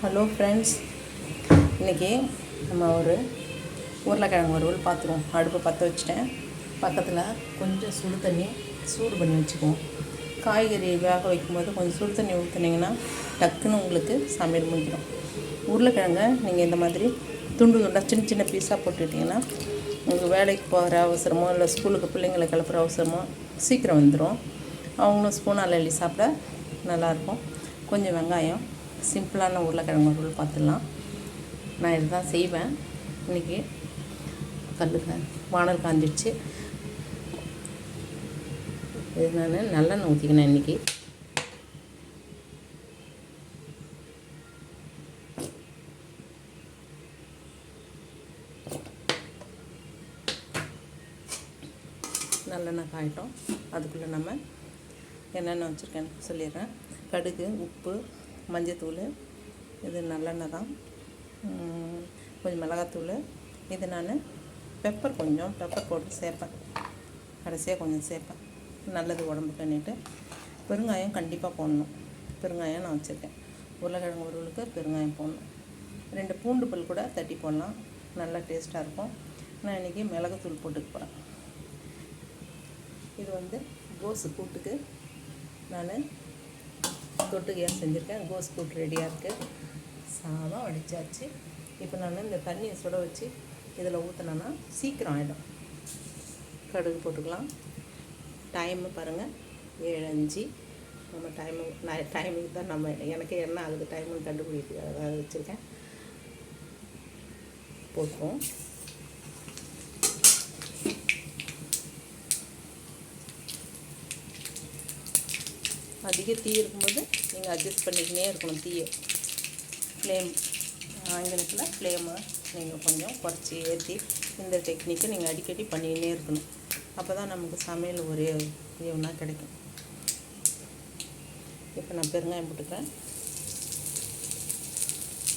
Hello friends இன்றைக்கி நம்ம ஒரு உருளைக்கிழங்கு வறுவல் பார்த்துருவோம் அடுப்பை பற்ற வச்சுட்டேன். பக்கத்தில் கொஞ்சம் சுடு தண்ணி சூடு பண்ணி வச்சுக்குவோம். காய்கறி வேக வைக்கும்போது கொஞ்சம் சுடு தண்ணி ஊற்றுனீங்கன்னா டக்குன்னு உங்களுக்கு சமையல் முடிஞ்சிடும். உருளைக்கிழங்கை நீங்கள் இந்த மாதிரி துண்டு துண்டாக சின்ன சின்ன பீஸாக போட்டுக்கிட்டிங்கன்னா உங்களுக்கு வேலைக்கு போகிற அவசரமோ இல்லை ஸ்கூலுக்கு பிள்ளைங்களை கிளப்புற அவசரமோ சீக்கிரம் வந்துடும் அவங்களும் ஸ்பூனால் அள்ளி சாப்பிட நல்லாயிருக்கும் கொஞ்சம் வெங்காயம் சிம்பிளான உருளைக்கிழங்கு வறுவல் பார்த்துடலாம். நான் இதுதான் செய்வேன். இன்றைக்கி கல்லுங்க வானல் காஞ்சிடுச்சு. இது நான் நல்லெண்ணெய் ஊற்றிக்கினேன் இன்றைக்கி நல்லெண்ணெய் காயிட்டோம். அதுக்குள்ளே நம்ம என்னென்ன வச்சுருக்கேன்னு சொல்லிடுறேன். கடுகு உப்பு மஞ்சத்தூள் இது நல்லெண்ணெய் தான். கொஞ்சம் மிளகாத்தூள் இது நான் பெப்பர் கொஞ்சம் பெப்பர் போட்டு சேர்ப்பேன். கடைசியாக கொஞ்சம் சேர்ப்பேன். நல்லது உடம்புக்குன்னுட்டு பெருங்காயம் கண்டிப்பாக போடணும். பெருங்காயம் நான் வச்சுருக்கேன். உருளைக்கிழங்கு உருளுக்கு பெருங்காயம் போடணும். ரெண்டு பூண்டு பல் கூட தட்டி போடலாம். நல்லா டேஸ்ட்டாக இருக்கும். நான் இன்றைக்கி மிளகுத்தூள் போட்டுக்க போகிறேன் இது வந்து கோஸு கூட்டுக்கு நான் தொட்டுக்கையாக செஞ்சுருக்கேன். கோஸ் கூட்டு ரெடியாக இருக்குது சாதம் வடிச்சாச்சு. இப்போ நான் இந்த தண்ணியை சுட வச்சு இதில் ஊற்றினேன்னா சீக்கிரம் ஆகிடும் கடுகு போட்டுக்கலாம். டைமு பாருங்கள் ஏழு அஞ்சு நம்ம டைமு நான் டைமுக்கு தான் நம்ம எனக்கு என்ன ஆகுது டைமுன்னு கண்டுபிடிக்க வச்சுருக்கேன். போட்டுருவோம். அதிக தீ இருக்கும்போது நீங்கள் அட்ஜஸ்ட் பண்ணிக்கினே இருக்கணும் தீயை. ஃப்ளேம் ஆங்கிலத்தில் ஃப்ளேமை நீங்கள் கொஞ்சம் குறைச்சி ஏற்றி இந்த டெக்னிக்கை நீங்கள் அடிக்கடி பண்ணிக்கினே இருக்கணும். அப்போ தான் நமக்கு சமையல் ஒரே ஒன்றா கிடைக்கும். இப்போ நான் பெருங்காயம் போட்டுக்கிறேன்.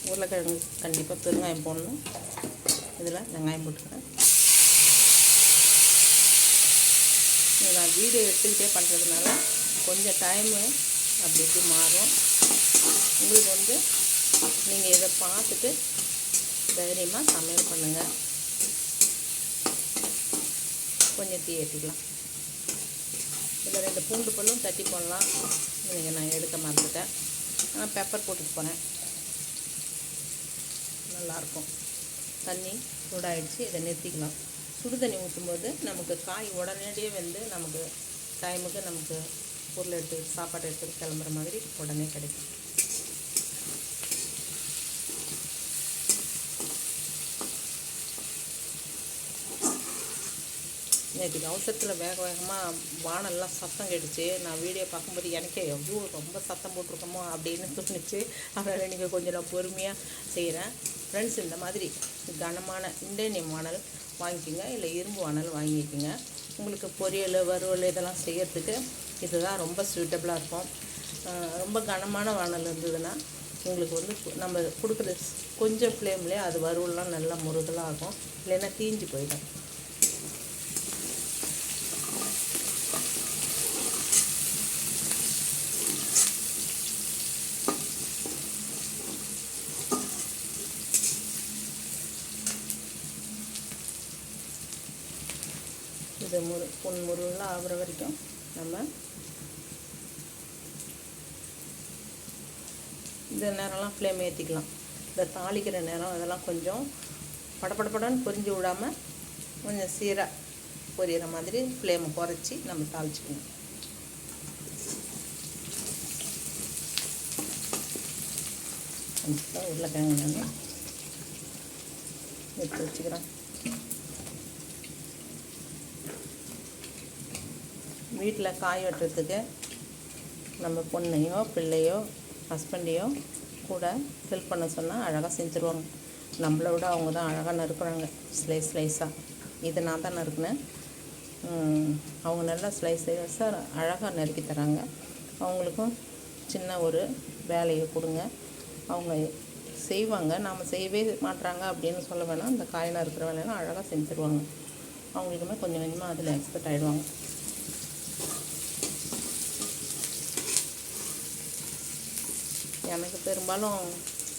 உருளைக்கிழங்கு கண்டிப்பாக பெருங்காயம் போடணும். இதில் வெங்காயம் போட்டுக்கிறேன். நான் வீடியோ எடுத்துக்கிட்டே பண்ணுறதுனால கொஞ்சம் டைமு அப்படி இப்படி மாறும். உங்களுக்கு வந்து நீங்கள் இதை பார்த்துட்டு தைரியமாக சமையல் பண்ணுங்கள் கொஞ்சம் தீ ஏற்றிக்கலாம் இதில் ரெண்டு பூண்டு பல்லும் தட்டி போடலாம். நீங்கள் நான் எடுக்க மறந்துட்டேன். ஆனால் பெப்பர் போட்டுட்டு போனேன் நல்லாயிருக்கும். தண்ணி சூடாயிடுச்சு. இதை நிறுத்திக்கலாம். சுடு தண்ணி ஊற்றும்போது நமக்கு காய் உடனடியே வந்து நமக்கு டைமுக்கு நமக்கு பொருள் எடுத்து சாப்பாடு எடுத்து கிளம்புற மாதிரி உடனே கிடைக்கும். நேற்றுக்கு அவசரத்தில் வேக வேகமாக வானெல்லாம் சத்தம் கேட்டுச்சு. நான் வீடியோ பார்க்கும்போது எனக்கே எவ்வளோ ரொம்ப சத்தம் போட்டிருக்கோமோ அப்படின்னு தோணுச்சு. அதனால் நீங்கள் கொஞ்சம் நான் பொறுமையாக செய்கிறேன் ஃப்ரெண்ட்ஸ் இந்த மாதிரி கனமான இண்டேனியம் வானல் வாங்கிக்கோங்க. இல்லை இரும்பு வானல் வாங்கிக்கோங்க. உங்களுக்கு பொரியல் வறுவல் இதெல்லாம் செய்யறதுக்கு இதுதான் ரொம்ப சூட்டபுளாக இருக்கும். ரொம்ப கனமான வானல் இருந்ததுன்னா உங்களுக்கு வந்து நம்ம கொடுக்குற கொஞ்சம் ஃப்ளேம்லேயே அது வறுவல்லாம் நல்லா முருகலாக ஆகும். இல்லைன்னா தீஞ்சு போயிடும். இது முரு பொன் முருகெலாம் ஆகிற வரைக்கும் நம்ம இந்த நேரம்லாம் ஃப்ளேம் ஏற்றிக்கலாம் இந்த தாளிக்கிற நேரம் அதெல்லாம் கொஞ்சம் படபடபடன்னு பொரிஞ்சு விடாமல் கொஞ்சம் சீராக பொரியிற மாதிரி ஃப்ளேமை குறைச்சி நம்ம தாளிச்சுக்கணும். உருளைக்கிழங்கு நான் எடுத்து வச்சுக்கிறேன் வீட்டில் காய் வெட்டுறதுக்கு நம்ம பொண்ணையோ பிள்ளையோ ஹஸ்பண்டையோ கூட ஹெல்ப் பண்ண சொன்னால் அழகாக செஞ்சுருவாங்க. நம்மளை விட அவங்க தான் அழகாக நறுக்குறாங்க ஸ்லைஸ் ஸ்லைஸாக இது நான் தான் நறுக்குனேன். அவங்க நல்லா ஸ்லைஸ் ஸ்லைஸாக அழகாக நறுக்கி தராங்க. அவங்களுக்கும் சின்ன ஒரு வேலையை கொடுங்க. அவங்க செய்வாங்க. நாம் செய்யவே மாட்டுறாங்க அப்படின்னு சொல்ல வேணாம். அந்த காய் நறுக்கிற வேலையெல்லாம் அழகாக செஞ்சுருவாங்க. அவங்களுக்குமே கொஞ்சம் கொஞ்சமாக அதில் எக்ஸ்பர்ட் ஆகிடுவாங்க எனக்கு பெரும்பாலும்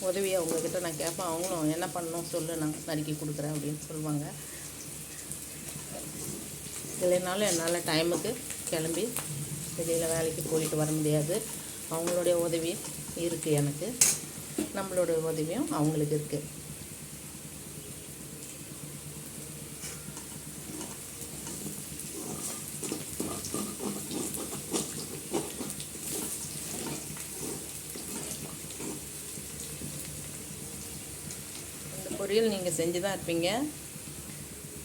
உதவியை அவங்கக்கிட்ட நான் கேட்பேன். அவங்களும் என்ன பண்ணணும் சொல்லு நான் நறுக்கி கொடுக்குறேன் அப்படின்னு சொல்லுவாங்க. இல்லைனாலும் என்னால் டைமுக்கு கிளம்பி வெளியில் வேலைக்கு போயிட்டு வர முடியாது. அவங்களுடைய உதவி இருக்குது எனக்கு. நம்மளோட உதவியும் அவங்களுக்கு இருக்குது இந்த பொரியல் நீங்கள் செஞ்சு தான் இருப்பீங்க.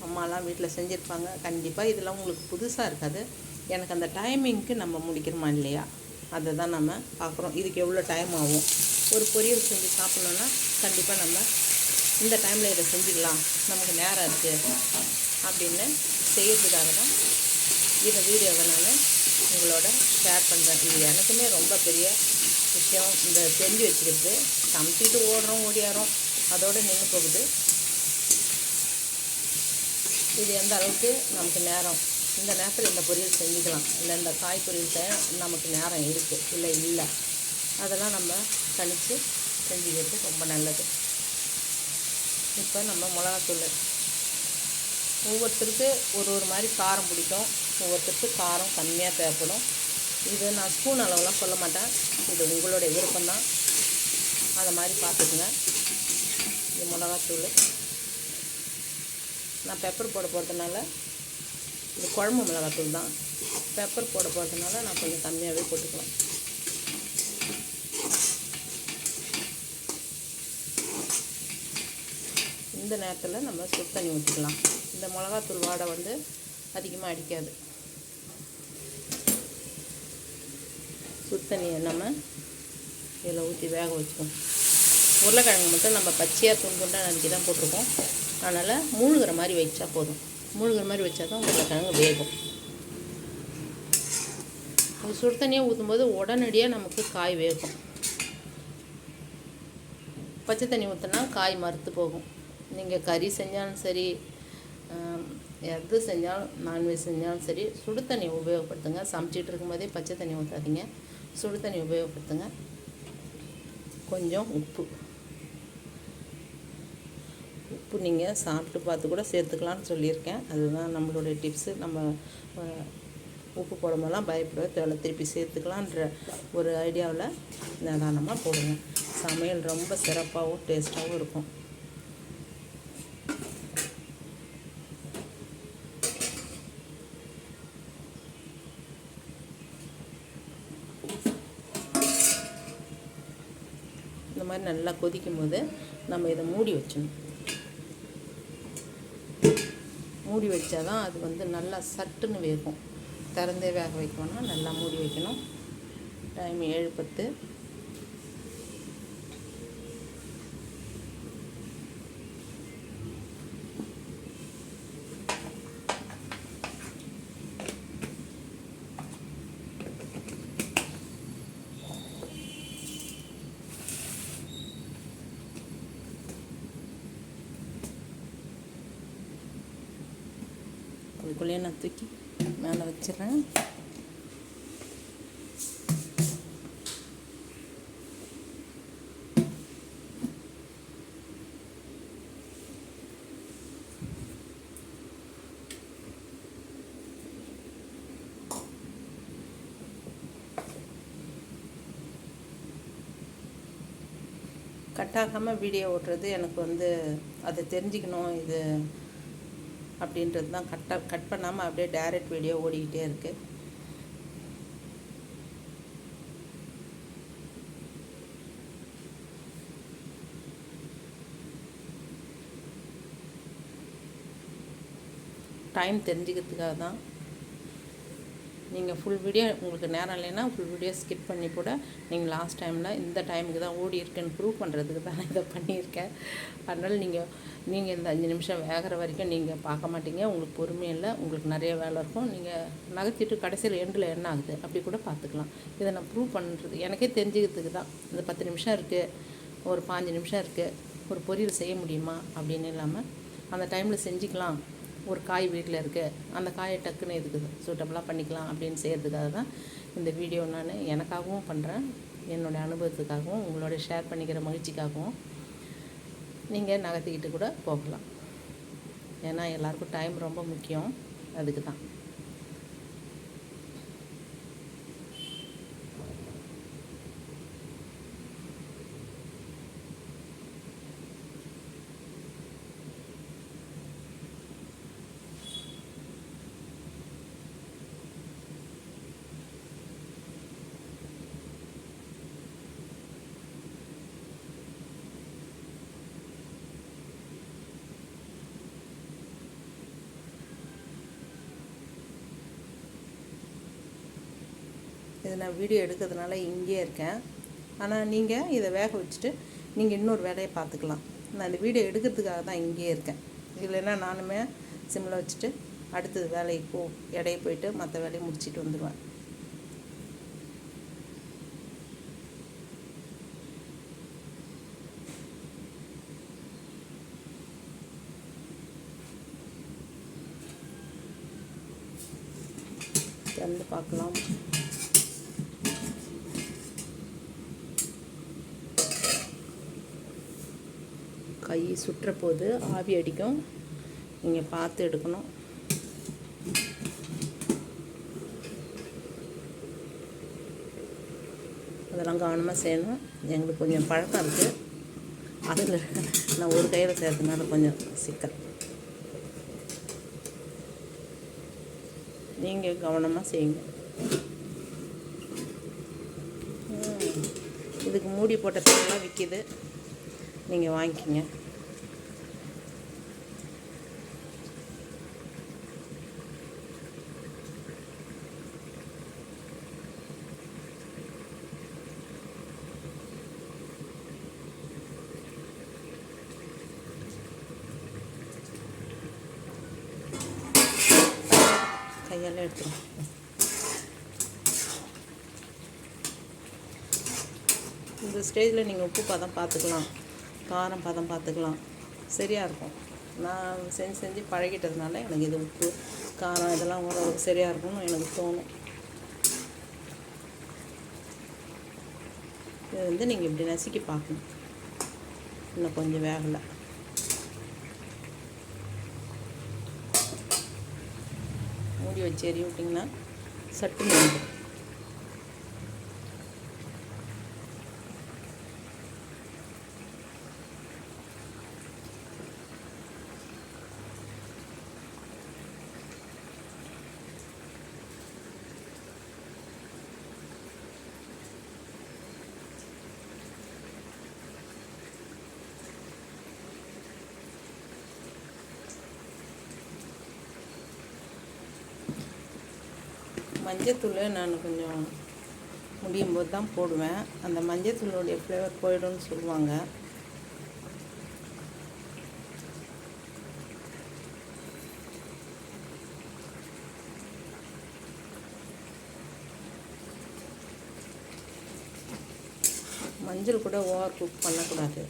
அம்மாலாம் வீட்டில் செஞ்சுருப்பாங்க. கண்டிப்பாக இதெல்லாம் உங்களுக்கு புதுசாக இருக்காது. எனக்கு அந்த டைமிங்க்கு நம்ம முடிக்கிறோமா இல்லையா? அதை தான் நம்ம பார்க்குறோம் இதுக்கு எவ்வளோ டைம் ஆகும்? ஒரு பொரியல் செஞ்சு சாப்பிட்ணுன்னா கண்டிப்பாக நம்ம இந்த டைமில் இதை செஞ்சுக்கலாம் நமக்கு நேரம் இருக்குது அப்படின்னு செய்யறதுக்காக தான் இந்த வீடியோவை நான் உங்களோட ஷேர் பண்ணுறேன் இது எனக்குமே ரொம்ப பெரிய விஷயம். இந்த தெரிஞ்சு வச்சுக்கிறது சமைச்சிட்டு ஓடுறோம் ஓடியாரோம் அதோடு நின்று போகுது. இது எந்த அளவுக்கு நமக்கு நேரம்? இந்த நேரத்தில் இந்த பொரியல் செஞ்சுக்கலாம். இல்லை இந்த காய் பொரியல் நமக்கு நேரம் இருக்குது இல்லை இல்லை. அதெல்லாம் நம்ம தனித்து செஞ்சுக்கிறது ரொம்ப நல்லது. இப்போ நம்ம மிளகாத்தூள். ஒவ்வொருத்தருக்கு ஒரு ஒரு மாதிரி காரம் பிடிக்கும். ஒவ்வொருத்தருக்கு காரம் கம்மியாக தேவைப்படும். இது நான் ஸ்பூன் அளவெல்லாம் சொல்ல மாட்டேன். இது உங்களுடைய விருப்பம்தான். அதை மாதிரி பார்த்துக்குங்க. இது மிளகாத்தூள். நான் பெப்பர் போட போகிறதுனால இது குழம்பு மிளகாத்தூள் தான். பெப்பர் போட போகிறதுனால நான் கொஞ்சம் கம்மியாகவே போட்டுக்கலாம். இந்த நேரத்தில் நம்ம சுடு தண்ணி ஊற்றிக்கலாம் இந்த மிளகாத்தூள் வாடை வந்து அதிகமாக அடிக்காது. சுடு தண்ணியை நம்ம இதில் ஊற்றி வேக வச்சுக்கணும். உருளைக்கிழங்கு மட்டும் நம்ம பச்சையாக துண்டு துண்டாக நறுக்கி தான் போட்டிருக்கோம். அதனால் மூழ்கிற மாதிரி வச்சா போதும். மூழ்கிற மாதிரி வச்சா தான் உருளைக்கிழங்கு வேகும். அது சுடு தண்ணியாக ஊற்றும்போது உடனடியாக நமக்கு காய் வேகும். பச்சை தண்ணி ஊற்றினா காய் மறுத்து போகும். நீங்கள் கறி செஞ்சாலும் சரி எது செஞ்சாலும் நான்வெஜ் செஞ்சாலும் சரி சுடு தண்ணி உபயோகப்படுத்துங்க. சமைச்சிட்டு இருக்கும்போதே பச்சை தண்ணி ஊற்றாதீங்க சுடு தண்ணி உபயோகப்படுத்துங்க. கொஞ்சம் உப்பு. உப்பு நீங்கள் சாப்பிட்டு பார்த்து கூட சேர்த்துக்கலான்னு சொல்லியிருக்கேன். அதுதான் நம்மளுடைய டிப்ஸு நம்ம உப்பு போடும்போதெல்லாம் பயப்பட தேவை திருப்பி சேர்த்துக்கலான்ற ஒரு ஐடியாவில் நிதானமாக போடுங்க. சமையல் ரொம்ப சிறப்பாகவும் டேஸ்ட்டாகவும் இருக்கும். இந்த மாதிரி நல்லா கொதிக்கும் போது நம்ம இதை மூடி வச்சிடணும் மூடி வச்சாதான் அது வந்து நல்லா சட்டுன்னு வேகும். திறந்தே வேக வைக்கணும்னா நல்லா மூடி வைக்கணும். டைம் ஏழு பத்து. அதுக்குள்ளேயே நான் தூக்கி மேலே வச்சிடுறேன். கட்டாகாமல் வீடியோ ஓட்டுறது எனக்கு வந்து அதை தெரிஞ்சுக்கணும். இது அப்படின்றது தான் கட்ட கட் பண்ணாமல் அப்படியே டைரக்ட் வீடியோ ஓடிக்கிட்டே இருக்குது டைம் தெரிஞ்சுக்கிறதுக்காக தான் நீங்கள் ஃபுல் வீடியோ உங்களுக்கு நேரம் இல்லைன்னா ஃபுல் வீடியோ ஸ்கிப் பண்ணி கூட நீங்கள் லாஸ்ட் டைமில் இந்த டைமுக்கு தான் ஓடி இருக்குன்னு ப்ரூவ் பண்ணுறதுக்கு தான் இதை பண்ணியிருக்கேன். அதனால் நீங்கள் நீங்கள் இந்த அஞ்சு நிமிஷம் வேகிற வரைக்கும் நீங்கள் பார்க்க மாட்டீங்க. உங்களுக்கு பொறுமை இல்லை. உங்களுக்கு நிறைய வேலை இருக்கும். நீங்கள் நகர்த்திட்டு கடைசியில் எண்டில் என்ன ஆகுது? அப்படி கூட பார்த்துக்கலாம். இதை நான் ப்ரூவ் பண்ணுறது எனக்கே தெரிஞ்சுக்கிறதுக்கு தான். இந்த பத்து நிமிஷம் இருக்குது ஒரு பாஞ்சு நிமிஷம் இருக்குது ஒரு பொரியல் செய்ய முடியுமா? அப்படின்னு இல்லாமல் அந்த டைமில் செஞ்சுக்கலாம். ஒரு காய் வீட்டில் இருக்குது அந்த காயை டக்குன்னு இதுக்கு சூட்டபுளாக பண்ணிக்கலாம் அப்படின்னு செய்கிறதுக்காக தான் இந்த வீடியோ நான் எனக்காகவும் பண்ணுறேன் என்னோடய அனுபவத்துக்காகவும் உங்களோட ஷேர் பண்ணிக்கிற மகிழ்ச்சிக்காகவும் நீங்கள் நகர்த்திக்கிட்டு கூட போகலாம். ஏன்னா எல்லாருக்கும் டைம் ரொம்ப முக்கியம். அதுக்கு தான் இது நான் வீடியோ எடுக்கிறதுனால இங்கேயே இருக்கேன். ஆனால் நீங்கள் இதை வேக வச்சுட்டு நீங்கள் இன்னொரு வேலையை பார்த்துக்கலாம். நான் இந்த வீடியோ எடுக்கிறதுக்காக தான் இங்கேயே இருக்கேன். இல்லைன்னா நானுமே சிம்மில் வச்சுட்டு அடுத்தது வேலைக்கு போ இடைய போயிட்டு மற்ற வேலையை முடிச்சிட்டு வந்துடுவேன் திறந்து பார்க்கலாம். இப்படி சுற்றுற போது ஆவி அடிக்கும். நீங்கள் பார்த்து எடுக்கணும். அதெல்லாம் கவனமாக செய்யணும். எங்களுக்கு கொஞ்சம் பழக்கம் இருக்குது அதில் நான் ஒரு கையில் செய்கிறதுனால கொஞ்சம் சிக்கல். நீங்கள் கவனமாக செய்யுங்க. இதுக்கு மூடி போட்ட தூள்லாம் விற்கிது நீங்கள் வாங்கிக்கிங்க. கையால் எடுத்துருவோம். இந்த ஸ்டேஜில் நீங்கள் உப்பு பதம் பார்த்துக்கலாம் காரம் பதம் பார்த்துக்கலாம் சரியாக இருக்கும். நான் செஞ்சு செஞ்சு பழகிட்டதுனால எனக்கு இது உப்பு காரம் இதெல்லாம் ஓரளவுக்கு சரியாக இருக்கும்னு எனக்கு தோணும். இது வந்து நீங்கள் இப்படி நசுக்கி பார்க்கணும். இன்னும் கொஞ்சம் வேகலை. மூடி வச்சு எரிய விட்டிங்கன்னா சட்டு வந்துடும் மஞ்சத்தூள் நான் கொஞ்சம் முடியும் போது தான் போடுவேன். அந்த மஞ்சத்தூளுடைய ஃப்ளேவர் போயிடும்னு சொல்லுவாங்க. மஞ்சள் கூட ஓவர் குக் பண்ணக்கூடாது.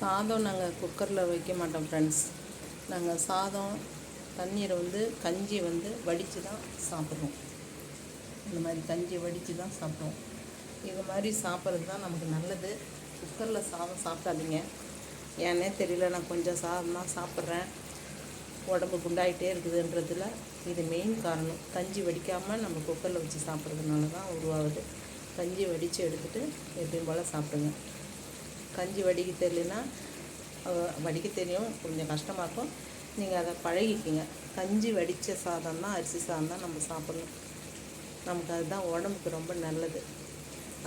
சாதம் நாங்கள் குக்கரில் வைக்க மாட்டோம் ஃப்ரெண்ட்ஸ் நாங்கள் சாதம் தண்ணீரை வந்து கஞ்சி வந்து வடித்து தான் சாப்பிட்றோம். இந்த மாதிரி கஞ்சி வடித்து தான் சாப்பிடுவோம் இது மாதிரி சாப்பிட்றது தான் நமக்கு நல்லது. குக்கரில் சாதம் சாப்பிடாதீங்க. ஏன்னே தெரியல நான் கொஞ்சம் சாதம் தான் சாப்பிட்றேன். உடம்பு குண்டாயிட்டே இருக்குதுன்றதுல இது மெயின் காரணம். கஞ்சி வடிக்காமல் நம்ம குக்கரில் வச்சு சாப்பிட்றதுனால தான் உருவாகுது. கஞ்சி வடித்து எடுத்துகிட்டு எப்பயும் போல் சாப்பிடுங்க. கஞ்சி வடிக்க தெரியலனா வடிக்க தெரியும் கொஞ்சம் கஷ்டமாக இருக்கும் நீங்கள் அதை பழகிக்கிங்க. கஞ்சி வடித்த சாதம் தான் அரிசி சாதம் தான் நம்ம சாப்பிட்ணும். நமக்கு அதுதான் உடம்புக்கு ரொம்ப நல்லது.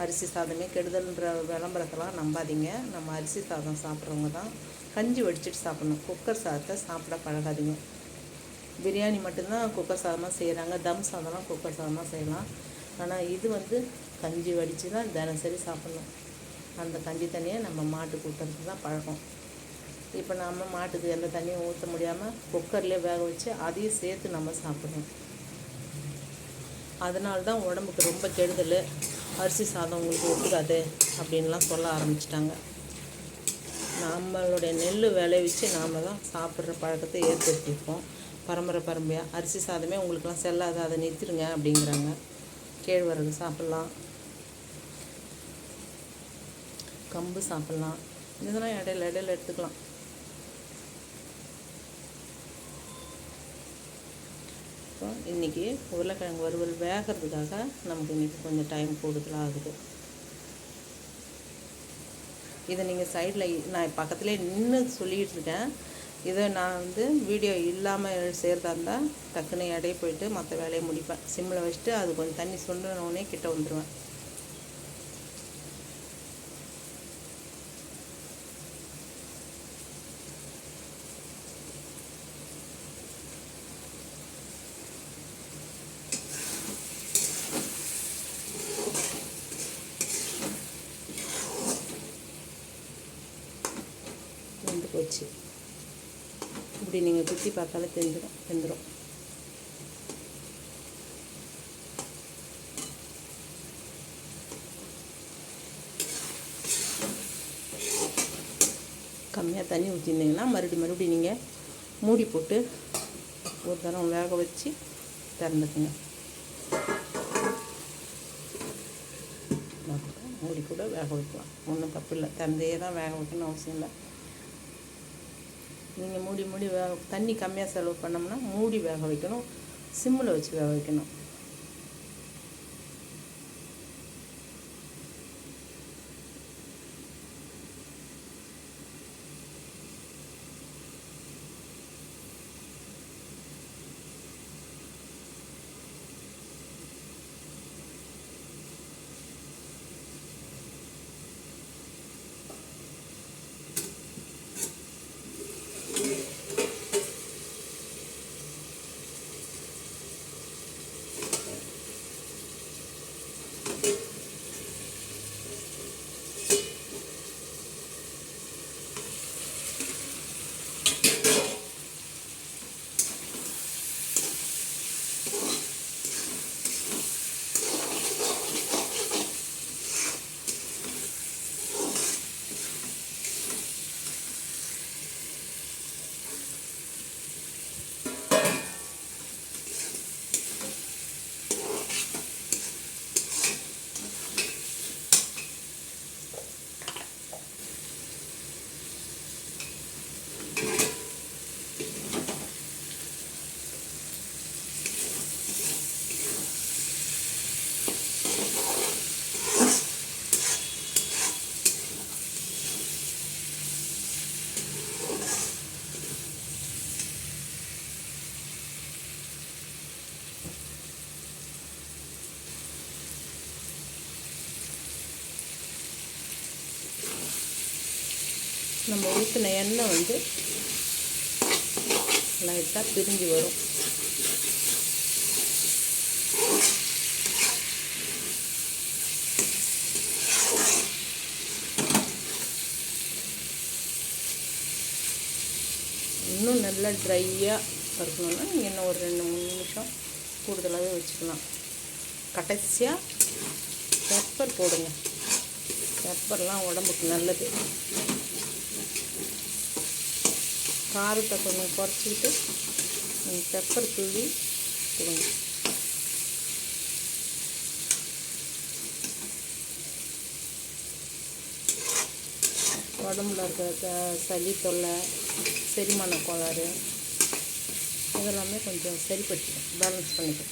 அரிசி சாதமே கெடுதல்ன்ற விளம்பரத்தெல்லாம் நம்பாதீங்க. நம்ம அரிசி சாதம் சாப்பிட்றவங்க தான் கஞ்சி வடிச்சிட்டு சாப்பிடணும். குக்கர் சாதத்தை சாப்பிட பழகாதீங்க. பிரியாணி மட்டும்தான் குக்கர் சாதமாக செய்கிறாங்க தம் சாதம்லாம் குக்கர் சாதமாக செய்யலாம். ஆனால் இது வந்து கஞ்சி வடித்து தான் தினசரி சாப்பிட்ணும். அந்த கஞ்சி தண்ணியை நம்ம மாட்டுக்கு ஊற்றுறது தான் பழக்கம். இப்போ நம்ம மாட்டுக்கு எந்த தண்ணியும் ஊற்ற முடியாமல் குக்கர்லேயே வேக வச்சு அதையும் சேர்த்து நம்ம சாப்பிடணும். அதனால தான் உடம்புக்கு ரொம்ப கெடுதல். அரிசி சாதம் உங்களுக்கு ஒத்துக்காது அப்படின்லாம் சொல்ல ஆரம்பிச்சிட்டாங்க. நம்மளுடைய நெல் விளைவிச்சு நாம் தான் சாப்பிட்ற பழக்கத்தை ஏற்படுத்தியிருக்கோம். பரம்பரை பரம்பரையாக அரிசி சாதமே உங்களுக்குலாம் செல்லாது அதை நிறுத்திடுங்க அப்படிங்கிறாங்க. கேழ்வரகு சாப்பிட்லாம். கம்பு சாப்பிட்லாம். இதெல்லாம் இடையில இடையில எடுத்துக்கலாம். இப்போ இன்றைக்கி உருளைக்கிழங்கு வறுவல் வேகிறதுக்காக நமக்கு இன்றைக்கி கொஞ்சம் டைம் கூடுதலாக ஆகுது. இதை நீங்கள் சைடில் நான் பக்கத்துலேயே நின்று சொல்லிகிட்டு இருக்கேன். இதை நான் வந்து வீடியோ இல்லாமல் செய்கிறதா இருந்தால் டக்குன்னு இடையே போயிட்டு மற்ற வேலையை முடிப்பேன். சிம்மில் வச்சுட்டு அது கொஞ்சம் தண்ணி சுண்டனோடனே கிட்ட வந்துடுவேன் வெந்து இப்படி நீங்கள் குத்தி பார்த்தாலே தெரிஞ்சிடும் வெந்துடும் கம்மியாக தண்ணி ஊற்றிருந்தீங்கன்னா மறுபடியும் மறுபடியும் நீங்கள் மூடி போட்டு ஒரு தரம் வேக வச்சு திறந்துக்குங்க. மூடி கூட வேக வைக்கலாம். ஒன்றும் தப்பு இல்லை. திறந்தே தான் வேக வைக்கணும்னு அவசியம் இல்லை. நீங்கள் மூடி மூடி வேக தண்ணி கம்மியாக செலவு பண்ணோம்னா மூடி வேக வைக்கணும். சிம்மில் வச்சு வேக வைக்கணும். நம்ம ஊற்றின எண்ணெய் வந்து லைட்டாக பிரிஞ்சு வரும். இன்னும் நல்லா ட்ரையாக இருக்கணும்னா நீங்கள் இன்னும் ஒரு ரெண்டு மூணு நிமிஷம் கூடுதலாகவே வச்சுக்கலாம். கடைசியாக பெப்பர் போடுங்க. பெப்பர்லாம் உடம்புக்கு நல்லது. காரத்தை கொஞ்சம் குறைச்சிக்கிட்டு பெப்பர் தூவி கொடுங்க. உடம்புல இருக்கிற த- சளி தொல்லை செரிமான கோளாறு இதெல்லாமே கொஞ்சம் சரிப்படுத்திடும் பேலன்ஸ் பண்ணிக்கும்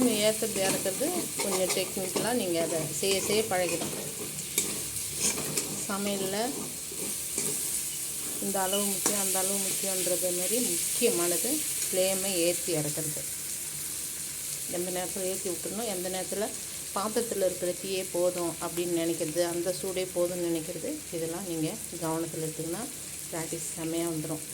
நீங்கள் ஃப்ளேம் இறக்குறது கொஞ்சம் டெக்னிக்கலாக நீங்கள் அதை செய்ய செய்ய பழகிடும் சமையலில் இந்த அளவு முக்கியம் அந்த அளவு முக்கியன்றது மாதிரி முக்கியமானது ஃப்ளேமை ஏற்றி இறக்குறது. எந்த நேரத்தில் ஏற்றி விட்டுருணும் எந்த நேரத்தில் பாத்திரத்தில் இருக்கிற தீயே போதும் அப்படின்னு நினைக்கிறது அந்த சூடே போதும்னு நினைக்கிறது இதெல்லாம் நீங்கள் கவனத்தில் எடுத்திங்கன்னா ப்ராக்டிஸ் செம்மையாக வந்துடும்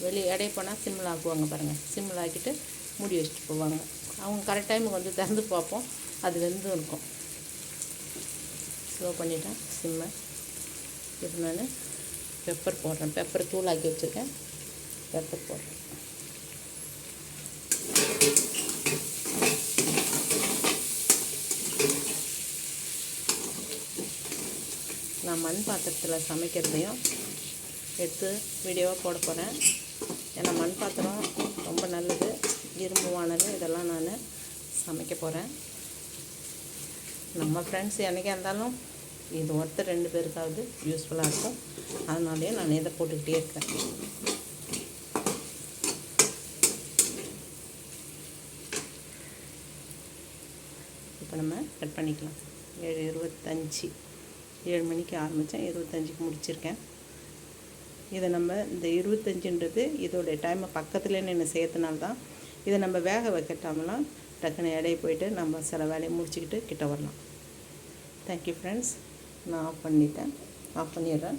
வெளியே எடை போனால் சிம்மில் ஆக்குவாங்க பாருங்கள் சிம்மில் ஆக்கிட்டு மூடி வச்சுட்டு போவாங்க. அவங்க கரெக்ட் டைமுக்கு வந்து திறந்து பார்ப்போம். அது வெந்து இருக்கும். ஸ்லோ பண்ணிட்டேன் சிம்மை. இது நான் பெப்பர் போடுறேன். பெப்பர் தூளாக்கி வச்சுருக்கேன். பெப்பர் போடுறேன். நான் மண் பாத்திரத்தில் சமைக்கிறதையும் எடுத்து வீடியோவாக போட போகிறேன் ஏன்னா மண் பாத்திரம் ரொம்ப நல்லது. இரும்பு வானல் இதெல்லாம் நான் சமைக்க போகிறேன் நம்ம ஃப்ரெண்ட்ஸ் என்றைக்கா இருந்தாலும் இது ஒருத்தர் ரெண்டு பேருக்காவது யூஸ்ஃபுல்லாக இருக்கும். அதனாலேயே நான் இதை போட்டுக்கிட்டே இருக்கேன். இப்போ நம்ம கட் பண்ணிக்கலாம். ஏழு இருபத்தஞ்சி. ஏழு மணிக்கு ஆரம்பித்தேன் இருபத்தஞ்சிக்கு முடிச்சிருக்கேன். இதை நம்ம இந்த இருபத்தஞ்சுன்றது இதோடைய டைமை பக்கத்துலேயே நின்று சேர்த்தனால தான் இதை நம்ம வேக வைக்கட்டாமலாம் டக்குன்னு இடையே போயிட்டு நம்ம சில வேலையை முடிச்சுக்கிட்டு கிட்ட வரலாம். தேங்க்யூ ஃப்ரெண்ட்ஸ் நான் ஆஃப் பண்ணிட்டேன். ஆஃப் பண்ணிடுறேன்.